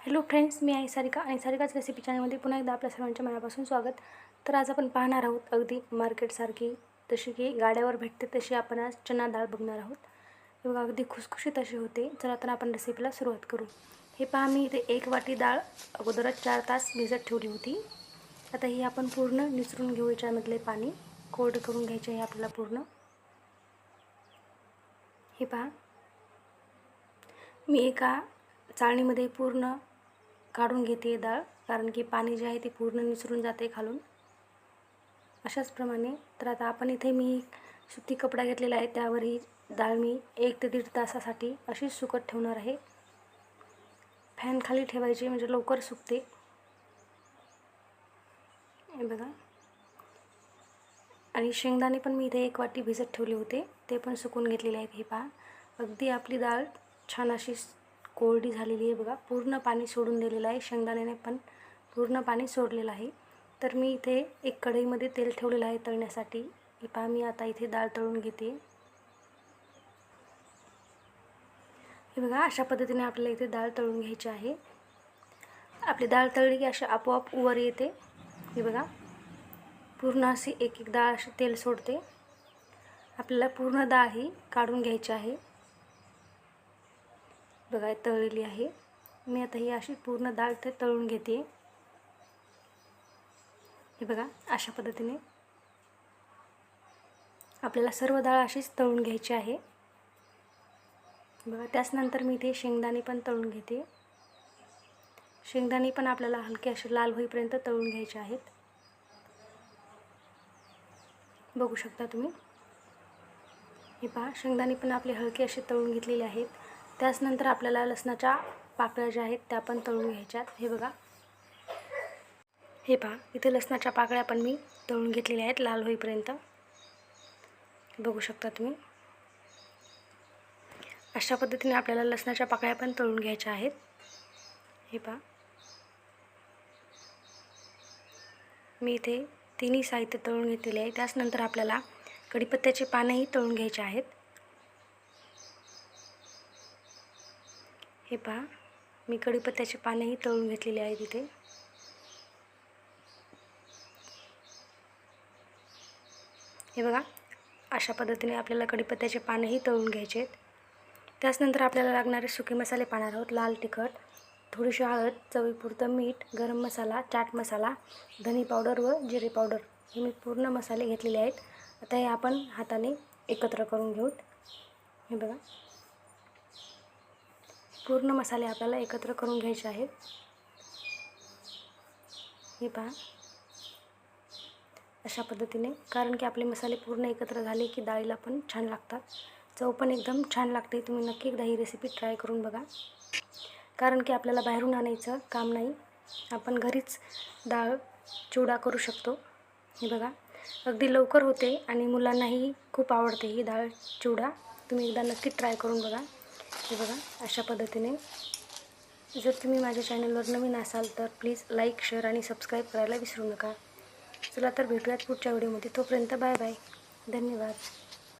Hello friends मी आहे सारिका आणि सारिकाच recipe चॅनलमध्ये पुन्हा एकदा आपल्या सर्वांच्या मनापासून स्वागत. तर आज आपण पाहणार आहोत अगदी मार्केटसारखी जशी की गाड्यावर भेटते तशी आपण आज चना डाळ बघणार आहोत. किंवा बघा अगदी खुसखुशीत अशी होते. चला तर आपण रेसिपीला सुरुवात करू. हे पहा मी इथे एक वाटी डाळ अगोदरच चार तास भिजत ठेवली होती. आता ही आपण पूर्ण निचरून घेऊ याच्यामधले पाणी. कोरडं करून घ्यायचे आहे आपल्याला पूर्ण. हे पहा. मी एका चाळणीमध्ये पूर्ण काढून घेते डाळ कारण की पाणी जे आहे ते पूर्ण निसरून जाते खालून. अशाच प्रमाणे तर आता आपण इथे मी सुती कपडा घेतलेला आहे त्यावर ही डाळ मी एक ते दीड तासासाठी अशीच सुकत ठेवणार आहे. फॅन खाली ठेवायची म्हणजे लवकर सुकते. हे बघा. आणि शेंगदाणे पण मी इथे एक वाटी भिजत ठेवले होते ते पण सुकून घेतलेले आहेत हे पहा. अगदी आपली डाळ छान अशी कोरडी झालेली आहे बघा. पूर्ण पाणी सोडून दिलेलं आहे शेंगदाण्याने पण. पूर्ण पाणी सोडलेलं आहे. तर मी इथे एक कढईमध्ये तेल ठेवलेलं आहे तळण्यासाठी. हे पहा मी आता इथे डाळ तळून घेते. हे बघा अशा पद्धतीने आपल्याला इथे डाळ तळून घ्यायची आहे. आपली डाळ तळली की अशी आपोआप वर येते. हे बघा पूर्ण अशी एक एक डाळ अशी तेल सोडते. आपल्याला पूर्ण डाळ ही काढून घ्यायची आहे. बघा तळलेली आहे. मी आता ही अशी पूर्ण डाळ ते तळून घेते. हे बघा अशा पद्धतीने आपल्याला सर्व डाळ अशीच तळून घ्यायची आहे. बघा त्याचनंतर मी इथे शेंगदाणे पण तळून घेते. शेंगदाणे पण आपल्याला हलके असे लाल होईपर्यंत तळून घ्यायचे आहेत. बघू शकता तुम्ही. हे पहा शेंगदाणे पण आपले हलके असे तळून घेतलेले आहेत. त्याचनंतर आपल्याला लसणाच्या पाकळ्या ज्या आहेत त्या पण तळून घ्यायच्यात. हे बघा. हे पहा. इथे लसणाच्या पाकळ्या पण मी तळून घेतलेल्या आहेत लाल होईपर्यंत. बघू शकता तुम्ही. अशा पद्धतीने आपल्याला लसणाच्या पाकळ्या पण तळून घ्यायच्या आहेत. हे पहा. मी इथे तिन्ही साहित्य तळून घेतलेले आहे. त्याचनंतर आपल्याला कढीपत्त्याचे पानंही तळून घ्यायचे आहेत. हे पहा मी कढीपत्त्याची पानंही तळून घेतलेले आहेत तिथे. हे बघा अशा पद्धतीने आपल्याला कढीपत्त्याचे पानंही तळून घ्यायचे आहेत. त्याचनंतर आपल्याला लागणारे सुके मसाले पाहणार आहोत लाल तिखट थोडीशी हळद चवीपुरतं मीठ गरम मसाला चाट मसाला धनी पावडर व जिरे पावडर हे मी पूर्ण मसाले घेतलेले आहेत. आता हे आपण हाताने एकत्र करून घेऊत. हे बघा. पूर्ण मसाले आपल्याला एकत्र करून घ्यायचे आहेत. हे पहा. अशा पद्धतीने. कारण की आपले मसाले पूर्ण एकत्र झाले की डाळीला पण छान लागतात. चव पण एकदम छान लागते. तुम्ही नक्की एकदा ही रेसिपी ट्राय करून बघा. कारण की आपल्याला बाहेरून आणायचं काम नाही. आपण घरीच डाळ चिवडा करू शकतो. हे बघा. अगदी लवकर होते आणि मुलांनाही खूप आवडते ही डाळ चिवडा. तुम्ही एकदा नक्की ट्राय करून बघा. हे बघा अशा पद्धतीने. जर तुम्ही माझ्या चॅनलवर नवीन असाल तर प्लीज लाईक शेअर आणि सबस्क्राईब करायला विसरू नका. चला तर भेटूयात पुढच्या व्हिडिओमध्ये. तोपर्यंत बाय बाय. धन्यवाद.